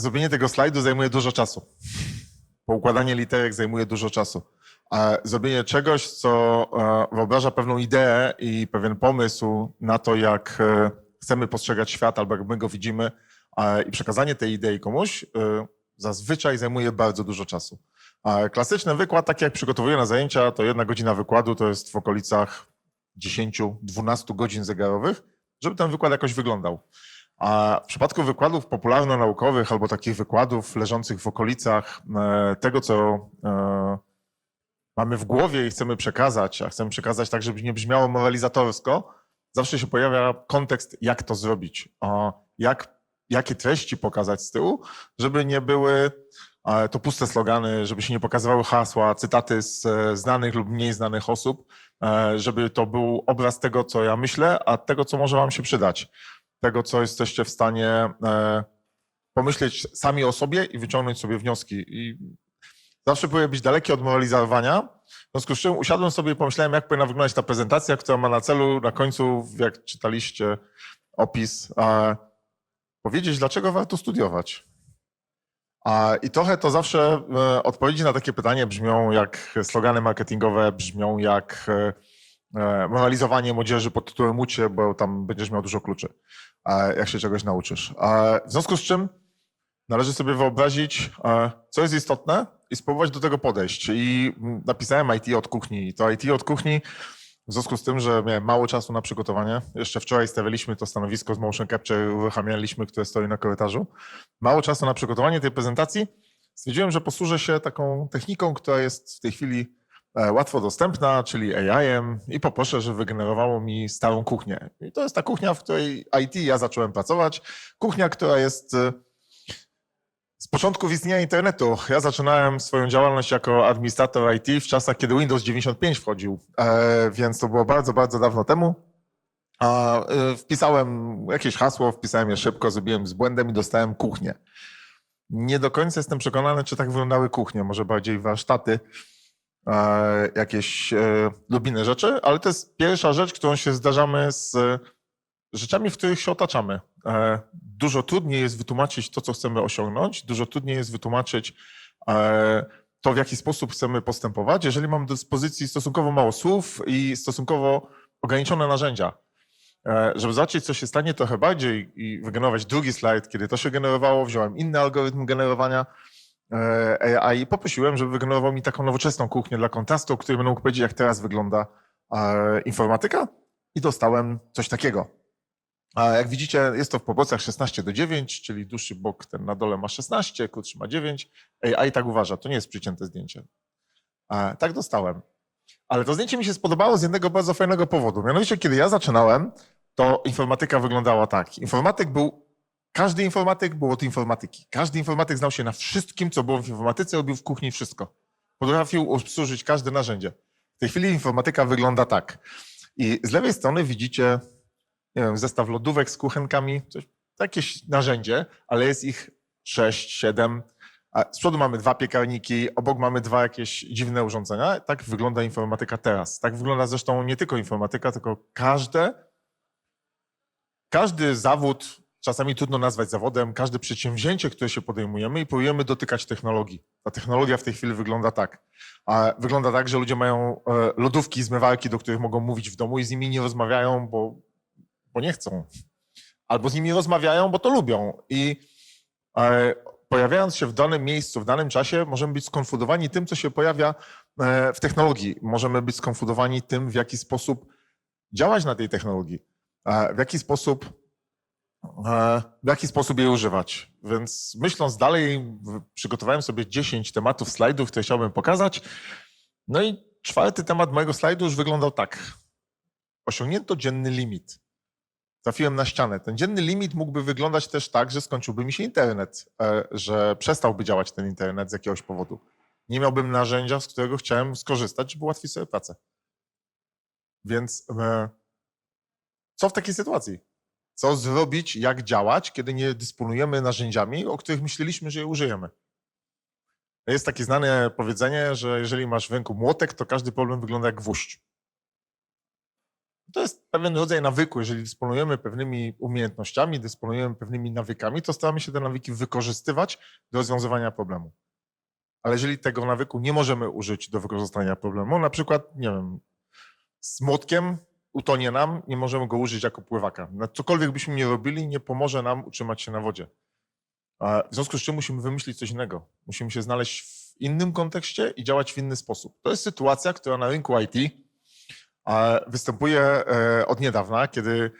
Zrobienie tego slajdu zajmuje dużo czasu. Poukładanie literek zajmuje dużo czasu. A zrobienie czegoś, co e, wyobraża pewną ideę i pewien pomysł na to, jak e, chcemy postrzegać świat albo jak my go widzimy i przekazanie tej idei komuś, e, zazwyczaj zajmuje bardzo dużo czasu. Klasyczny wykład, tak jak przygotowuję na zajęcia, to jedna godzina wykładu to jest w okolicach 10-12 godzin zegarowych, żeby ten wykład jakoś wyglądał. A w przypadku wykładów popularno-naukowych albo takich wykładów leżących w okolicach e, tego, co e, mamy w głowie i chcemy przekazać, a chcemy przekazać tak, żeby nie brzmiało moralizatorsko, zawsze się pojawia kontekst, jak to zrobić, jak, jakie treści pokazać z tyłu, żeby nie były to puste slogany, żeby się nie pokazywały hasła, cytaty z e, znanych lub mniej znanych osób, e, żeby to był obraz tego, co ja myślę, a tego, co może wam się przydać tego, co jesteście w stanie e, pomyśleć sami o sobie i wyciągnąć sobie wnioski. I zawsze próbuję być daleki od moralizowania. W związku z czym usiadłem sobie i pomyślałem, jak powinna wyglądać ta prezentacja, która ma na celu na końcu, jak czytaliście opis, powiedzieć, dlaczego warto studiować. I trochę to zawsze e, odpowiedzi na takie pytanie brzmią jak slogany marketingowe, brzmią jak e, e, moralizowanie młodzieży pod tytułem ucie, bo tam będziesz miał dużo kluczy, jak się czegoś nauczysz. W związku z czym należy sobie wyobrazić, co jest istotne i spróbować do tego podejść. I napisałem IT od kuchni. I to IT od kuchni w związku z tym, że miałem mało czasu na przygotowanie, jeszcze wczoraj stawialiśmy to stanowisko z Motion Capture, uruchamialiśmy, które stoi na korytarzu. Mało czasu na przygotowanie tej prezentacji. Stwierdziłem, że posłużę się taką techniką, która jest w tej chwili e, łatwo dostępna, czyli AI-em i poproszę, żeby wygenerowało mi starą kuchnię. I to jest ta kuchnia, w której IT ja zacząłem pracować. Kuchnia, która jest e, z początków istnienia internetu. Ja zaczynałem swoją działalność jako administrator IT w czasach, kiedy Windows 95 wchodził, e, więc to było bardzo, bardzo dawno temu. A, e, wpisałem jakieś hasło, wpisałem je szybko, zrobiłem z błędem i dostałem kuchnię. Nie do końca jestem przekonany, czy tak wyglądały kuchnie, może bardziej warsztaty, e, jakieś e, lub inne rzeczy, ale to jest pierwsza rzecz, którą się zdarzamy z rzeczami, w których się otaczamy. E, Dużo trudniej jest wytłumaczyć to, co chcemy osiągnąć, dużo trudniej jest wytłumaczyć e, to, w jaki sposób chcemy postępować, jeżeli mamy do dyspozycji stosunkowo mało słów i stosunkowo ograniczone narzędzia. E, Żeby zobaczyć, co się stanie trochę bardziej i wygenerować drugi slajd, kiedy to się generowało, wziąłem inny algorytm generowania AI i poprosiłem, żeby wygenerował mi taką nowoczesną kuchnię dla kontrastu, o której będę mógł powiedzieć, jak teraz wygląda informatyka i dostałem coś takiego. A jak widzicie, jest to w proporcjach 16 do 9, czyli dłuższy bok ten na dole ma 16, krótszy ma 9. AI tak uważa, to nie jest przycięte zdjęcie. A, tak dostałem. Ale to zdjęcie mi się spodobało z jednego bardzo fajnego powodu. Mianowicie, kiedy ja zaczynałem, to informatyka wyglądała tak. Informatyk był, każdy informatyk był od informatyki. Każdy informatyk znał się na wszystkim, co było w informatyce, robił w kuchni wszystko. Potrafił obsłużyć każde narzędzie. W tej chwili informatyka wygląda tak. I z lewej strony widzicie nie wiem, zestaw lodówek z kuchenkami, coś, jakieś narzędzie, ale jest ich sześć, siedem. A z przodu mamy dwa piekarniki, obok mamy dwa jakieś dziwne urządzenia. Tak wygląda informatyka teraz. Tak wygląda zresztą nie tylko informatyka, tylko każde, każdy zawód, czasami trudno nazwać zawodem, każde przedsięwzięcie, które się podejmujemy i próbujemy dotykać technologii. Ta technologia w tej chwili wygląda tak. A wygląda tak, że ludzie mają e, lodówki, zmywarki, do których mogą mówić w domu i z nimi nie rozmawiają, bo bo nie chcą. Albo z nimi rozmawiają, bo to lubią. I e, pojawiając się w danym miejscu, w danym czasie, możemy być skonfundowani tym, co się pojawia e, w technologii. Możemy być skonfundowani tym, w jaki sposób działać na tej technologii, e, w jaki sposób, e, w jaki sposób jej używać. Więc myśląc dalej, przygotowałem sobie 10 tematów slajdów, które chciałbym pokazać. No i czwarty temat mojego slajdu już wyglądał tak. Osiągnięto dzienny limit trafiłem na ścianę. Ten dzienny limit mógłby wyglądać też tak, że skończyłby mi się internet, e, że przestałby działać ten internet z jakiegoś powodu. Nie miałbym narzędzia, z którego chciałem skorzystać, żeby ułatwić sobie pracę. Więc e, co w takiej sytuacji? Co zrobić, jak działać, kiedy nie dysponujemy narzędziami, o których myśleliśmy, że je użyjemy? Jest takie znane powiedzenie, że jeżeli masz w ręku młotek, to każdy problem wygląda jak gwóźdź. To jest pewien rodzaj nawyku. Jeżeli dysponujemy pewnymi umiejętnościami, dysponujemy pewnymi nawykami, to staramy się te nawyki wykorzystywać do rozwiązywania problemu. Ale jeżeli tego nawyku nie możemy użyć do wykorzystania problemu, na przykład, nie wiem, z młotkiem utonie nam, nie możemy go użyć jako pływaka. Na cokolwiek byśmy nie robili, nie pomoże nam utrzymać się na wodzie. W związku z czym musimy wymyślić coś innego. Musimy się znaleźć w innym kontekście i działać w inny sposób. To jest sytuacja, która na rynku IT występuje e, od niedawna, kiedy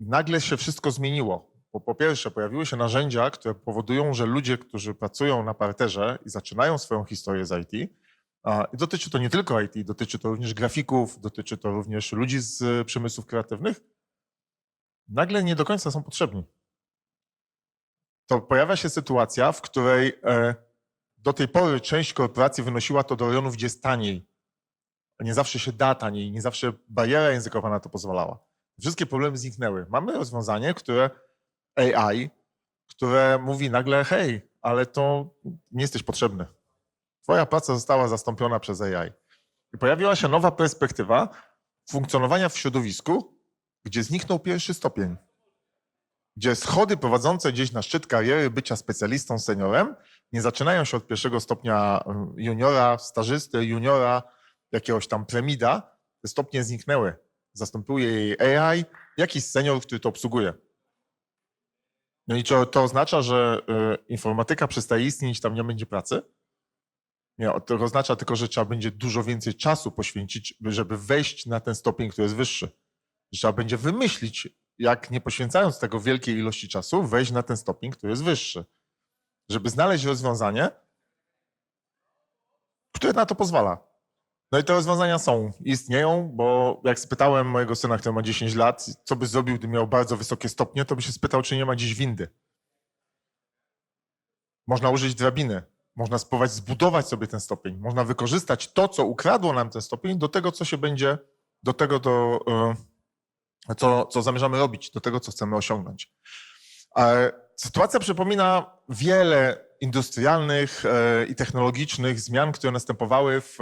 nagle się wszystko zmieniło. Bo po pierwsze, pojawiły się narzędzia, które powodują, że ludzie, którzy pracują na parterze i zaczynają swoją historię z IT, i dotyczy to nie tylko IT, dotyczy to również grafików, dotyczy to również ludzi z e, przemysłów kreatywnych, nagle nie do końca są potrzebni to pojawia się sytuacja, w której e, do tej pory część korporacji wynosiła to do rejonów, gdzie jest taniej. Nie zawsze się da taniej, nie zawsze bariera językowa na to pozwalała. Wszystkie problemy zniknęły. Mamy rozwiązanie, które AI, które mówi nagle, hej, ale to nie jesteś potrzebny. Twoja praca została zastąpiona przez AI. I pojawiła się nowa perspektywa funkcjonowania w środowisku, gdzie zniknął pierwszy stopień gdzie schody prowadzące gdzieś na szczyt kariery bycia specjalistą, seniorem, nie zaczynają się od pierwszego stopnia y, juniora, stażysty, juniora, jakiegoś tam premida. Te stopnie zniknęły. Zastępuje jej AI, jakiś senior, który to obsługuje. No i czy to oznacza, że y, informatyka przestaje istnieć, tam nie będzie pracy? Nie, to oznacza tylko, że trzeba będzie dużo więcej czasu poświęcić, żeby wejść na ten stopień, który jest wyższy. Trzeba będzie wymyślić, jak nie poświęcając tego wielkiej ilości czasu, wejść na ten stopień, który jest wyższy. Żeby znaleźć rozwiązanie, które na to pozwala. No i te rozwiązania są, istnieją, bo jak spytałem mojego syna, który ma 10 lat, co by zrobił, gdy miał bardzo wysokie stopnie, to by się spytał, czy nie ma dziś windy. Można użyć drabiny, można spróbować zbudować sobie ten stopień, można wykorzystać to, co ukradło nam ten stopień, do tego, co się będzie, do tego, do, e, co, co zamierzamy robić, do tego, co chcemy osiągnąć. E, Sytuacja przypomina wiele industrialnych e, i technologicznych zmian, które następowały w,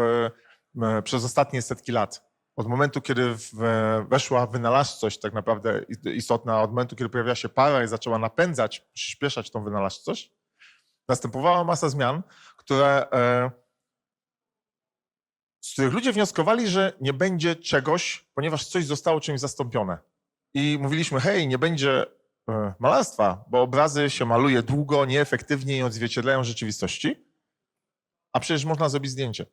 przez ostatnie setki lat. Od momentu, kiedy e, weszła wynalazczość, tak naprawdę istotna, od momentu, kiedy pojawiła się para i zaczęła napędzać, przyspieszać tą wynalazczość, następowała masa zmian, które, e, z których ludzie wnioskowali, że nie będzie czegoś, ponieważ coś zostało czymś zastąpione. I mówiliśmy, hej, nie będzie e, malarstwa, bo obrazy się maluje długo, nieefektywnie i odzwierciedlają rzeczywistości, a przecież można zrobić zdjęcie.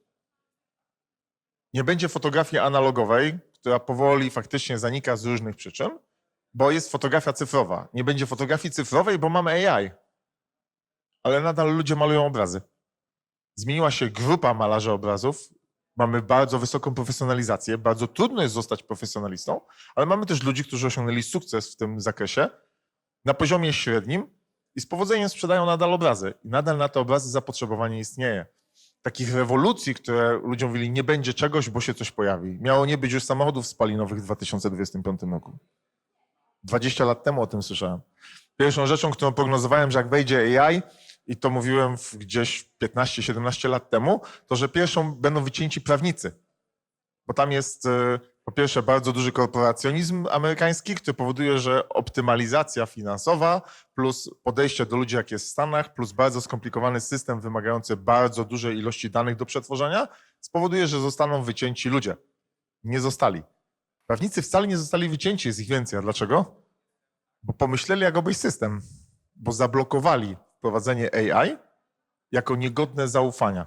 Nie będzie fotografii analogowej, która powoli faktycznie zanika z różnych przyczyn, bo jest fotografia cyfrowa. Nie będzie fotografii cyfrowej, bo mamy AI ale nadal ludzie malują obrazy. Zmieniła się grupa malarzy obrazów. Mamy bardzo wysoką profesjonalizację. Bardzo trudno jest zostać profesjonalistą, ale mamy też ludzi, którzy osiągnęli sukces w tym zakresie na poziomie średnim i z powodzeniem sprzedają nadal obrazy. I nadal na te obrazy zapotrzebowanie istnieje. Takich rewolucji, które ludziom mówili, nie będzie czegoś, bo się coś pojawi. Miało nie być już samochodów spalinowych w 2025 roku. 20 lat temu o tym słyszałem. Pierwszą rzeczą, którą prognozowałem, że jak wejdzie AI, i to mówiłem gdzieś 15-17 lat temu, to że pierwszą będą wycięci prawnicy. Bo tam jest e, po pierwsze bardzo duży korporacjonizm amerykański, który powoduje, że optymalizacja finansowa plus podejście do ludzi, jak jest w Stanach, plus bardzo skomplikowany system wymagający bardzo dużej ilości danych do przetworzenia, spowoduje, że zostaną wycięci ludzie. Nie zostali. Prawnicy wcale nie zostali wycięci, jest ich więcej. A dlaczego? Bo pomyśleli, jak obejść system, bo zablokowali wprowadzenie AI jako niegodne zaufania.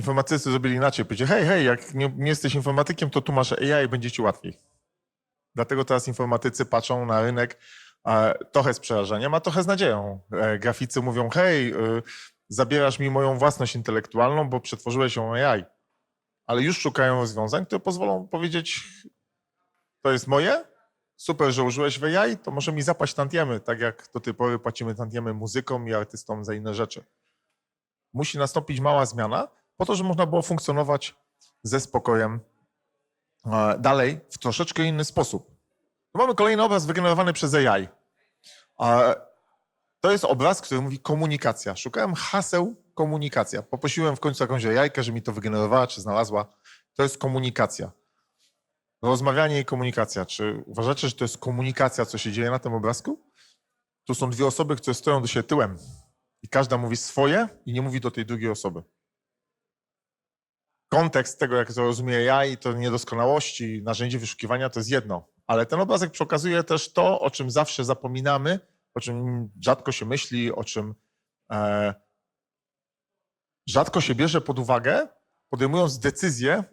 Informatycy zrobili inaczej. Powiedzieli, hej, hej, jak nie, nie jesteś informatykiem, to tu masz AI, będzie ci łatwiej. Dlatego teraz informatycy patrzą na rynek trochę z przerażeniem, a trochę z nadzieją. E, graficy mówią, hej, y, zabierasz mi moją własność intelektualną, bo przetworzyłeś ją AI. Ale już szukają rozwiązań, które pozwolą powiedzieć, to jest moje, super, że użyłeś w AI, to może mi zapłać tantiemy, tak jak do tej pory płacimy tantiemy muzykom i artystom za inne rzeczy. Musi nastąpić mała zmiana, po to, żeby można było funkcjonować ze spokojem e, dalej w troszeczkę inny sposób. Mamy kolejny obraz wygenerowany przez AI. E, To jest obraz, który mówi komunikacja. Szukałem haseł komunikacja. Poprosiłem w końcu jakąś AI, że mi to wygenerowała, czy znalazła. To jest komunikacja. Rozmawianie i komunikacja. Czy uważacie, że to jest komunikacja, co się dzieje na tym obrazku? Tu są dwie osoby, które stoją do siebie tyłem i każda mówi swoje i nie mówi do tej drugiej osoby. Kontekst tego, jak to rozumiem ja i to niedoskonałości, narzędzie wyszukiwania to jest jedno, ale ten obrazek przekazuje też to, o czym zawsze zapominamy, o czym rzadko się myśli, o czym e, rzadko się bierze pod uwagę, podejmując decyzje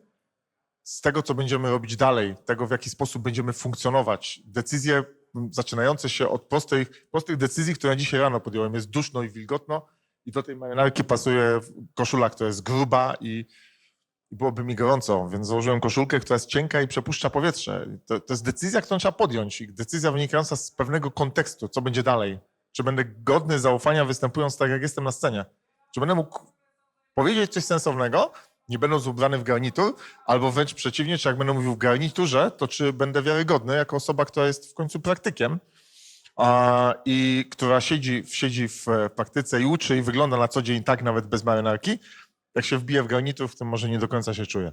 z tego, co będziemy robić dalej, tego, w jaki sposób będziemy funkcjonować. Decyzje zaczynające się od prostych, prostych decyzji, które dzisiaj rano podjąłem. Jest duszno i wilgotno i do tej marynarki pasuje koszula, która jest gruba i, i byłoby mi gorąco, więc założyłem koszulkę, która jest cienka i przepuszcza powietrze. To, to jest decyzja, którą trzeba podjąć i decyzja wynikająca z pewnego kontekstu, co będzie dalej. Czy będę godny zaufania występując tak, jak jestem na scenie? Czy będę mógł powiedzieć coś sensownego, nie będąc ubrany w garnitur, albo wręcz przeciwnie, czy jak będę mówił w garniturze, to czy będę wiarygodny jako osoba, która jest w końcu praktykiem a, i która siedzi, siedzi w praktyce i uczy i wygląda na co dzień tak nawet bez marynarki, jak się wbije w garnitur, w tym może nie do końca się czuje.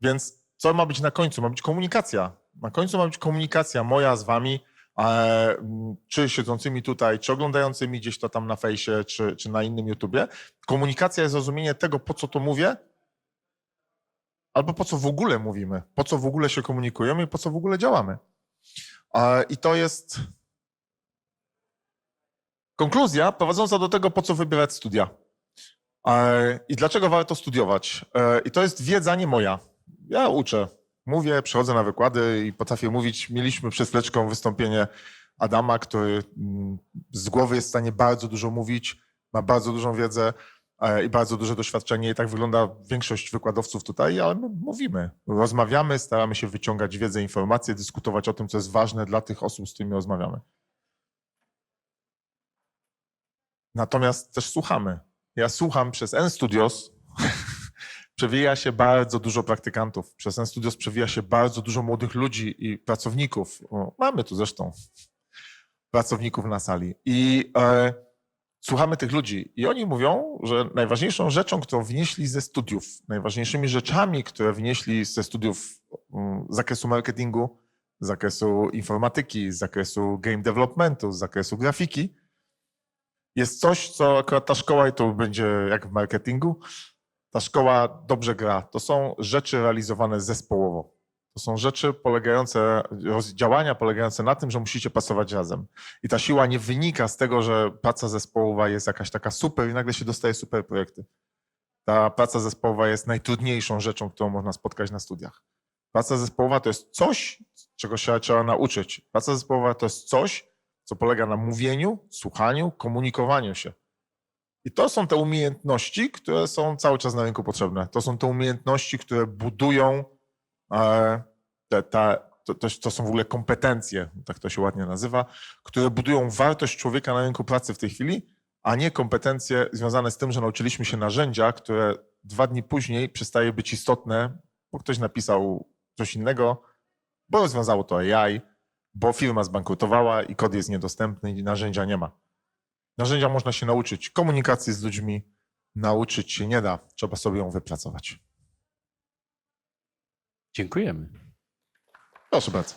Więc co ma być na końcu? Ma być komunikacja. Na końcu ma być komunikacja moja z wami, e, czy siedzącymi tutaj, czy oglądającymi gdzieś to tam na fejsie, czy, czy na innym YouTubie. Komunikacja jest zrozumienie tego, po co to mówię, albo po co w ogóle mówimy, po co w ogóle się komunikujemy i po co w ogóle działamy. E, I to jest konkluzja prowadząca do tego, po co wybierać studia. E, I dlaczego warto studiować? E, I to jest wiedza nie moja. Ja uczę, mówię, przychodzę na wykłady i potrafię mówić. Mieliśmy przed chwileczką wystąpienie Adama, który mm, z głowy jest w stanie bardzo dużo mówić, ma bardzo dużą wiedzę e, i bardzo duże doświadczenie. I tak wygląda większość wykładowców tutaj, ale my mówimy, rozmawiamy, staramy się wyciągać wiedzę, informacje, dyskutować o tym, co jest ważne dla tych osób, z którymi rozmawiamy. Natomiast też słuchamy. Ja słucham przez N Studios. przewija się bardzo dużo praktykantów. Przez N Studios przewija się bardzo dużo młodych ludzi i pracowników. Mamy tu zresztą pracowników na sali. I e, słuchamy tych ludzi. I oni mówią, że najważniejszą rzeczą, którą wnieśli ze studiów, najważniejszymi rzeczami, które wnieśli ze studiów mm, z zakresu marketingu, z zakresu informatyki, z zakresu game developmentu, z zakresu grafiki, jest coś, co akurat ta szkoła, i to będzie jak w marketingu, ta szkoła dobrze gra. To są rzeczy realizowane zespołowo. To są rzeczy polegające, działania polegające na tym, że musicie pasować razem. I ta siła nie wynika z tego, że praca zespołowa jest jakaś taka super i nagle się dostaje super projekty. Ta praca zespołowa jest najtrudniejszą rzeczą, którą można spotkać na studiach. Praca zespołowa to jest coś, czego się trzeba nauczyć. Praca zespołowa to jest coś, co polega na mówieniu, słuchaniu, komunikowaniu się. I to są te umiejętności, które są cały czas na rynku potrzebne. To są te umiejętności, które budują e, te, te, to, to, są w ogóle kompetencje, tak to się ładnie nazywa, które budują wartość człowieka na rynku pracy w tej chwili, a nie kompetencje związane z tym, że nauczyliśmy się narzędzia, które dwa dni później przestaje być istotne, bo ktoś napisał coś innego, bo rozwiązało to AI, bo firma zbankrutowała i kod jest niedostępny i narzędzia nie ma. Narzędzia można się nauczyć. Komunikacji z ludźmi nauczyć się nie da. Trzeba sobie ją wypracować. Dziękujemy. Proszę bardzo.